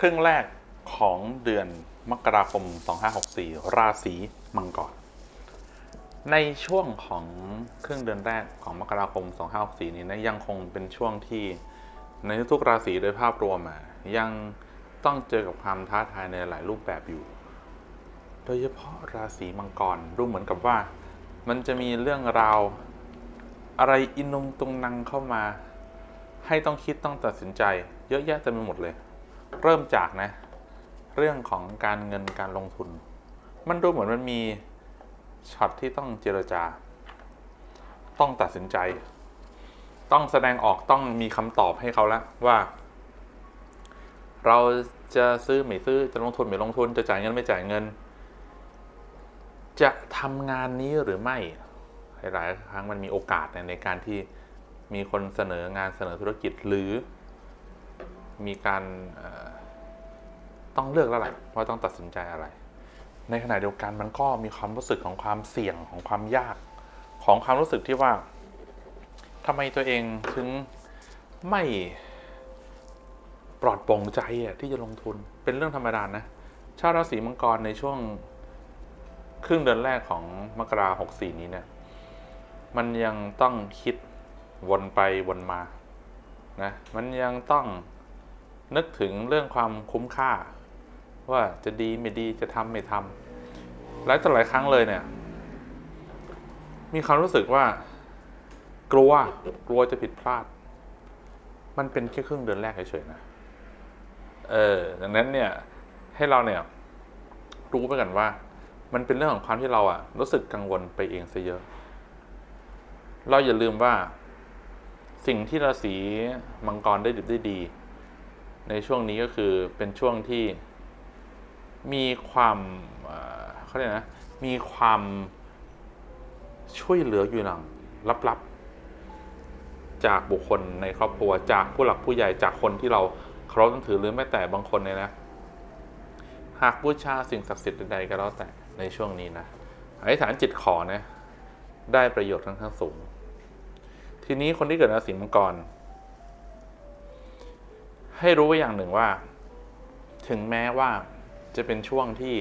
ครึ่งแรกของเดือนมกราคม 2564 ราศีมังกร ในช่วงของครึ่งเดือนแรกของมกราคม 2564 นี้นะยังคงเป็นช่วงที่ในทุกราศีโดยภาพรวมอะยังต้องเจอกับความท้าทายในหลายรูปแบบอยู่ โดยเฉพาะราศีมังกรดูเหมือนกับว่า มันจะมีเรื่องราวอะไรอินุงตุงนังเข้ามา ให้ต้องคิดต้องตัดสินใจ เยอะแยะเต็มไปหมดเลย เริ่มจากนะ เรื่องของการเงินการลงทุน มันดูเหมือนมันมีช็อตที่ต้องเจรจา ต้องตัดสินใจ ต้องแสดงออกต้องมีคำตอบให้เขาแล้วว่า เราจะซื้อไม่ซื้อจะลงทุนไม่ลงทุนจะจ่ายเงินไม่จ่ายเงิน จะทำงานนี้หรือไม่หลายครั้งมันมีโอกาสในการที่มีคนเสนองานเสนอธุรกิจหรือ มีการต้องเลือกแล้วแหละว่าต้องตัดสินใจอะไร ในขณะเดียวกันมันก็มีความรู้สึกของความเสี่ยงของความยาก ของความรู้สึกที่ว่าทำไมตัวเองถึงไม่ปลอดโปร่งใจอะที่จะลงทุนเป็นเรื่องธรรมดานะชาวราศีมังกรในช่วงครึ่งเดือนแรกของมกราหกสี่นี้เนี่ยมันยังต้องคิดวนไปวนมานะมันยังต้อง นึกถึงเรื่องความคุ้มค่า ว่าจะดีไม่ดีจะทำไม่ทำหลายต่อหลายครั้งเลยเนี่ย มีความรู้สึกว่า กลัวกลัวจะผิดพลาด มันเป็นแค่ครึ่งเดือนแรกเฉยๆนะเออดังนั้นเนี่ย ให้เราเนี่ย รู้ไปกันว่า มันเป็นเรื่องของความที่เราอะรู้สึกกังวลไปเองซะเยอะ เราอย่าลืมว่า สิ่งที่ราศีมังกรได้ดิบได้ดี ในช่วงนี้ก็คือเป็นช่วงที่มีความเขาเรียกนะ มีความช่วยเหลืออยู่หลังลับๆ จากบุคคลในครอบครัวจากผู้หลักผู้ใหญ่จากคนที่เราเคารพนับถือหรือแม้แต่บางคนเนี่ยนะ หากบูชาสิ่งศักดิ์สิทธิ์ใดๆก็แล้วแต่ในช่วงนี้นะอธิษฐานจิตขอนะได้ประโยชน์ค่อนข้างสูง ทีนี้คนที่เกิดราศีมังกร ให้รู้ไว้อย่างหนึ่งว่า ถึงแม้ว่าจะเป็นช่วงที่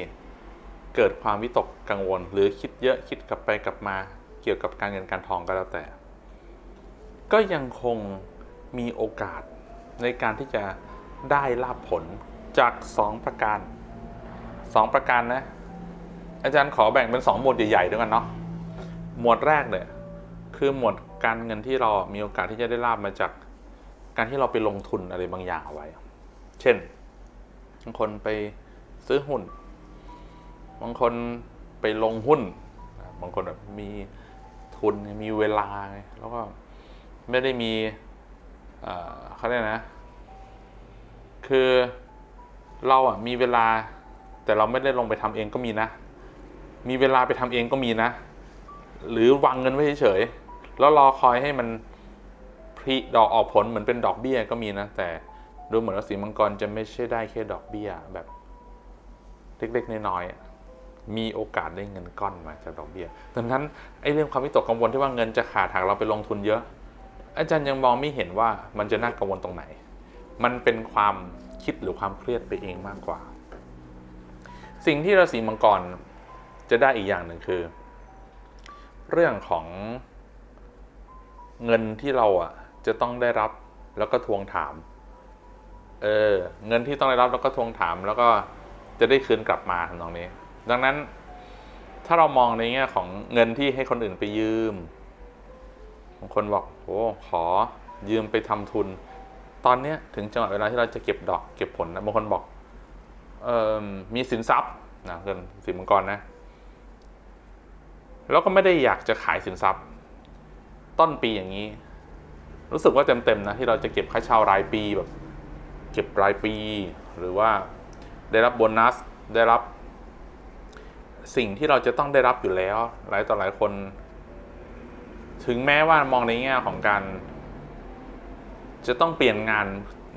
เกิดความวิตกกังวล หรือคิดเยอะคิดกลับไปกลับมาเกี่ยวกับการเงินการทองก็แล้วแต่ ก็ยังคงมีโอกาสในการที่จะได้ลาบผลจาก 2 ประการ 2 ประการนะ อาจารย์ขอแบ่งเป็น 2 หมวดใหญ่ๆด้วยกันเนาะหมวดแรกเนี่ยคือหมวดการเงินที่เรามีโอกาสที่จะได้ลาบมาจาก การที่เราไปลงทุนอะไรบางอย่างเอาไว้ เช่น บางคนไปซื้อหุ้น บางคนไปลงหุ้น บางคนแบบมีทุนมีเวลา แล้วก็ไม่ได้มีเขาเรียกนะ คือเราอะมีเวลา แต่เราไม่ได้ลงไปทำเองก็มีนะ มีเวลาไปทำเองก็มีนะ หรือวางเงินไว้เฉยๆแล้วรอคอยให้มัน พริดอกออกผลเหมือนเป็นดอกเบี้ยก็มีนะ แต่ดูเหมือนว่าสีมังกรจะไม่ใช่ได้แค่ดอกเบี้ยแบบเล็กๆน้อยๆมีโอกาสได้เงินก้อนมาจากดอกเบี้ยดังนั้นไอ้เรื่องความวิตกกังวลที่ว่าเงินจะขาดหากเราไปลงทุนเยอะ อาจารย์ยังมองไม่เห็นว่ามันจะน่ากังวลตรงไหน มันเป็นความคิดหรือความเครียดไปเองมากกว่า สิ่งที่ราศีมังกรจะได้อีกอย่างหนึ่งคือ เรื่องของเงินที่เราอะ จะต้องได้รับแล้วก็ทวงถาม เออ เงินที่ต้องได้รับแล้วก็ทวงถาม แล้วก็จะได้คืนกลับมาทำนองนี้ ดังนั้น ถ้าเรามองในแง่ของเงินที่ให้คนอื่นไปยืมบางคนบอกโอ้ขอยืมไปทำทุน ตอนเนี้ยถึงจังหวะเวลาที่เราจะเก็บดอกเก็บผลนะบางคนบอกเออมีสินทรัพย์นะเงินสินมังกรนะแล้วก็ไม่ได้อยากจะขายสินทรัพย์ ต้นปีอย่างนี้ รู้สึกว่าเต็มๆนะที่เราจะเก็บค่าเช่ารายปีแบบ เก็บรายปี หรือว่าได้รับโบนัสได้รับ สิ่งที่เราจะต้องได้รับอยู่แล้วหลายต่อหลายคน ถึงแม้ว่ามองในแง่ของการ จะต้องเปลี่ยนงาน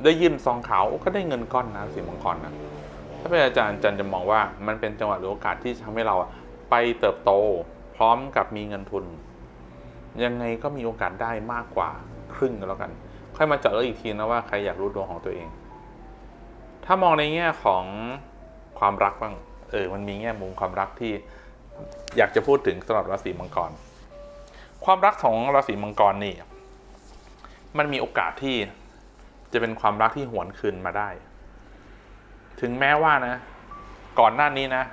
ได้ยื่นซองขาวก็ได้เงินก้อนนะสิมังกรนะถ้าเป็นอาจารย์จารย์จะมองว่ามันเป็นจังหวะหรือโอกาสที่ทำให้เราไปเติบโต พร้อมกับมีเงินทุน ยังไงก็มีโอกาสได้มากกว่า ครึ่งก็แล้วกัน ค่อยมาเจาะเลือกอีกทีนะว่าใครอยากรู้ดวงของตัวเองถถ้ามองในแง่ของความรักบ้าง เออ มันมีแง่มุมความรักที่อยากจะพูดถึงสำหรับราศีมังกร ความรักของราศีมังกรนี่ มันมีโอกาสที่จะเป็นความรักที่หวนคืนมาได้ ถึงแม้ว่านะ ก่อนหน้านี้นะ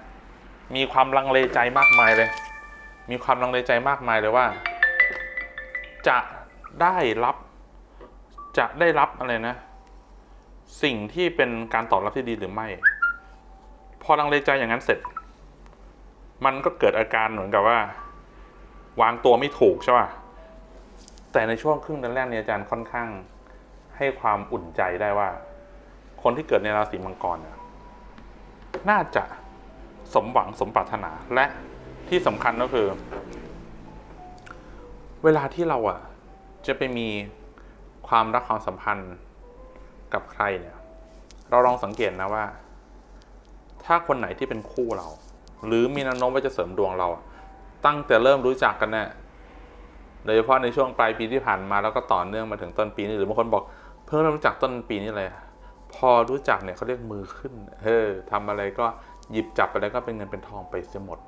มีความลังเลใจมากมายเลย มีความลังเลใจมากมายเลยว่า จะ ได้รับจะได้รับอะไรนะ สิ่งที่เป็นการตอบรับที่ดีหรือไม่ พอลังเลใจอย่างนั้นเสร็จ มันก็เกิดอาการเหมือนกับว่า วางตัวไม่ถูกใช่ป่ะแต่ในช่วงครึ่งเดือนแรกเนี่ยอาจารย์ค่อนข้างให้ความอุ่นใจได้ว่า คนที่เกิดในราศีมังกรเนี่ยน่าจะสมหวังสมปรารถนาและที่สำคัญก็คือ เวลาที่เราอะ จะไปมีความรักความสัมพันธ์กับใครเนี่ย เราลองสังเกตนะว่า ถ้าคนไหนที่เป็นคู่เรา หรือมีแนวโน้มว่าจะเสริมดวงเรา ตั้งแต่เริ่มรู้จักกันเนี่ยโดยเฉพาะในช่วงปลายปีที่ผ่านมาแล้วก็ต่อเนื่องมาถึงต้นปีนี้หรือบางคนบอกเพิ่งเริ่มรู้จักต้นปีนี้เลยพอรู้จักเนี่ยเขาเรียกมือขึ้นเออทำอะไรก็หยิบจับอะไรก็เป็นเงินเป็นทองไปเสียหมด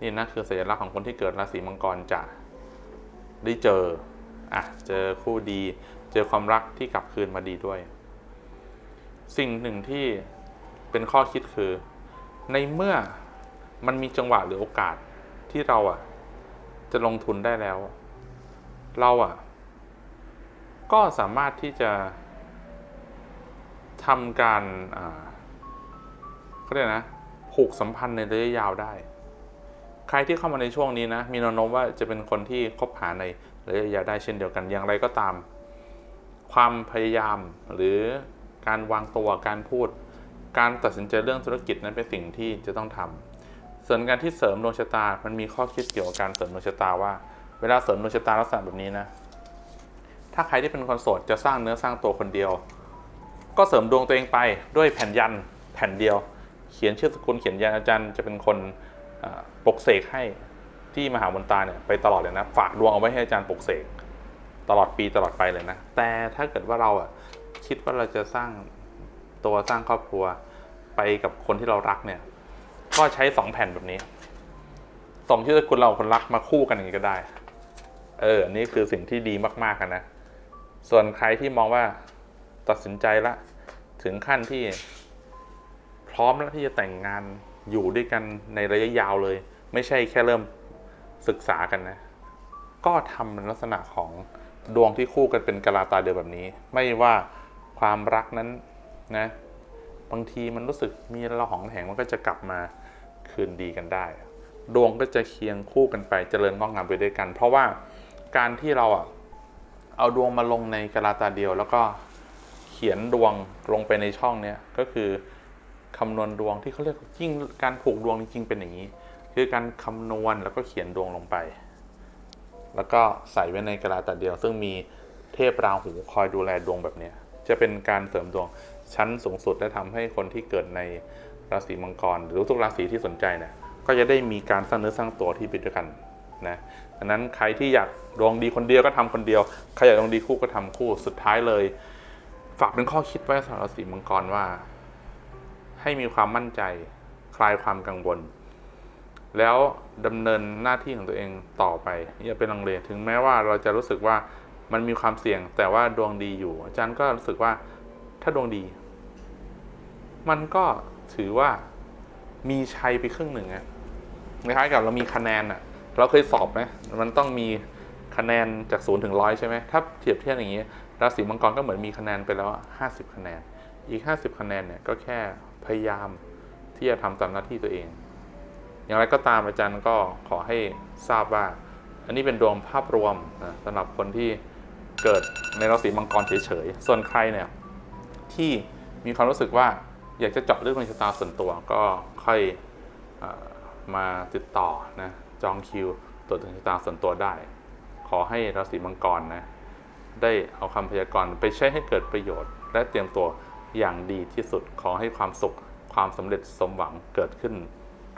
นี่นะคือสัญลักษณ์ของคนที่เกิดราศีมังกรจะได้เจอ อะเจอคู่ดี เจอความรักที่กลับคืนมาดีด้วย สิ่งหนึ่งที่เป็นข้อคิดคือ ในเมื่อมันมีจังหวะหรือโอกาสที่เราอะ จะลงทุนได้แล้ว เราอะ ก็สามารถที่จะทำการอ่าเขาเรียกนะผูกสัมพันธ์ในระยะยาวได้ ใครที่เข้ามาในช่วงนี้นะ มีแนวโน้มว่าจะเป็นคนที่คบหาในระยะยาวได้เช่นเดียวกันอย่างไรก็ตาม ความพยายามหรือการวางตัวการพูด การตัดสินใจเรื่องธุรกิจนั้นเป็นสิ่งที่จะต้องทำส่วนการที่เสริมดวงชะตา มันมีข้อคิดเกี่ยวกับการเสริมดวงชะตาว่า เวลาเสริมดวงชะตาลักษณะแบบนี้นะ ถ้าใครที่เป็นคนโสดจะสร้างเนื้อสร้างตัวคนเดียว ก็เสริมดวงตัวเองไปด้วยแผ่นยันแผ่นเดียว เขียนชื่อสกุลเขียนยันอาจารย์จะเป็นคน ปกเสกให้ที่มหามนตาเนี่ยไปตลอดเลยนะ ฝากดวงเอาไว้ให้อาจารย์ปกเสกตลอดปีตลอดไปเลยนะ แต่ถ้าเกิดว่าเราอะคิดว่าเราจะสร้างตัวสร้างครอบครัวไปกับคนที่เรารักเนี่ย ก็ใช้สองแผ่นแบบนี้ส่งชื่อสกุลเราคนรักมาคู่กันอย่างนี้ก็ได้ เออนนี้คือสิ่งที่ดีมากๆกันนะ ส่วนใครที่มองว่าตัดสินใจละ ถึงขั้นที่พร้อมแล้วที่จะแต่งงาน อยู่ด้วยกันในระยะยาวเลย ไม่ใช่แค่เริ่มศึกษากันนะ ก็ทำในลักษณะของดวงที่คู่กันเป็นกะลาตาเดียวแบบนี้ ไม่ว่าความรักนั้นนะ บางทีมันรู้สึกมีละหองแหงมันก็จะกลับมาคืนดีกันได้ ดวงก็จะเคียงคู่กันไปเจริญงอกงามไปด้วยกัน เพราะว่าการที่เราอะเอาดวงมาลงในกะลาตาเดียว แล้วก็เขียนดวงลงไปในช่องเนี้ยก็คือ คำนวณดวงที่เขาเรียกยิ่งการผูกดวงจริงๆเป็นอย่างนี้ คือการคำนวณแล้วก็เขียนดวงลงไป แล้วก็ใส่ไว้ในกระดาษแตัดเดียว ซึ่งมีเทพราหูคอยดูแลดวงแบบนี้จะเป็นการเสริมดวงชั้นสูงสุดและทำให้คนที่เกิดในราศีมังกร หรือทุกราศีที่สนใจเนี่ยก็จะได้มีการสร้างเนื้อสร้างตัวที่ไปด้วยกันนะดังนั้นใครที่อยากดวงดีคนเดียวก็ทำคนเดียวใครอยากดวงดีคู่ก็ทำคู่สุดท้ายเลย ฝากเป็นข้อคิดไว้สำหรับราศีมังกรว่า ให้มีความมั่นใจคลายความกังวล แล้วดำเนินหน้าที่ของตัวเองต่อไปอย่าเป็นลังเลถึงแม้ว่าเราจะรู้สึกว่ามันมีความเสี่ยงแต่ว่าดวงดีอยู่ อาจารย์ก็รู้สึกว่าถ้าดวงดี มันก็ถือว่ามีชัยไปครึ่งหนึ่งไงคล้ายกับเรามีคะแนนอะเราเคยสอบไหมมันต้องมีคะแนนจากศูนย์ถึงร้อยใช่ไหมถ้าเทียบเทียบอย่างนี้ราศีมังกรก็เหมือนมีคะแนนไปแล้วห้าสิบคะแนน อีก50คะแนนเนี่ยก็แค่ พยายามที่จะทำตามหน้าที่ตัวเอง อย่างไรก็ตามอาจารย์ก็ขอให้ทราบว่า อันนี้เป็นดวงภาพรวมนะสำหรับคนที่เกิดในราศีมังกรเฉยๆ ส่วนใครเนี่ยที่มีความรู้สึกว่าอยากจะเจาะเรื่องดวงชะตาส่วนตัวก็ค่อยอมาติดต่อนะจองคิวตรวจดวงชะตาส่วนตัวได้ ขอให้ราศีมังกรนะได้เอาคำพยากรณ์ไปใช้ให้เกิดประโยชน์ และเตรียมตัว อย่างดีที่สุดขอให้ความสุขความสำเร็จสมหวังเกิดขึ้น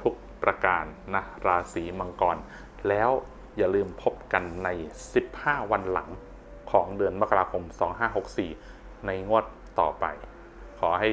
ทุกประการนะราศีมังกร แล้วอย่าลืมพบกันใน 15 วันหลังของเดือนมกราคม 2564 ในงวดต่อไป ขอให้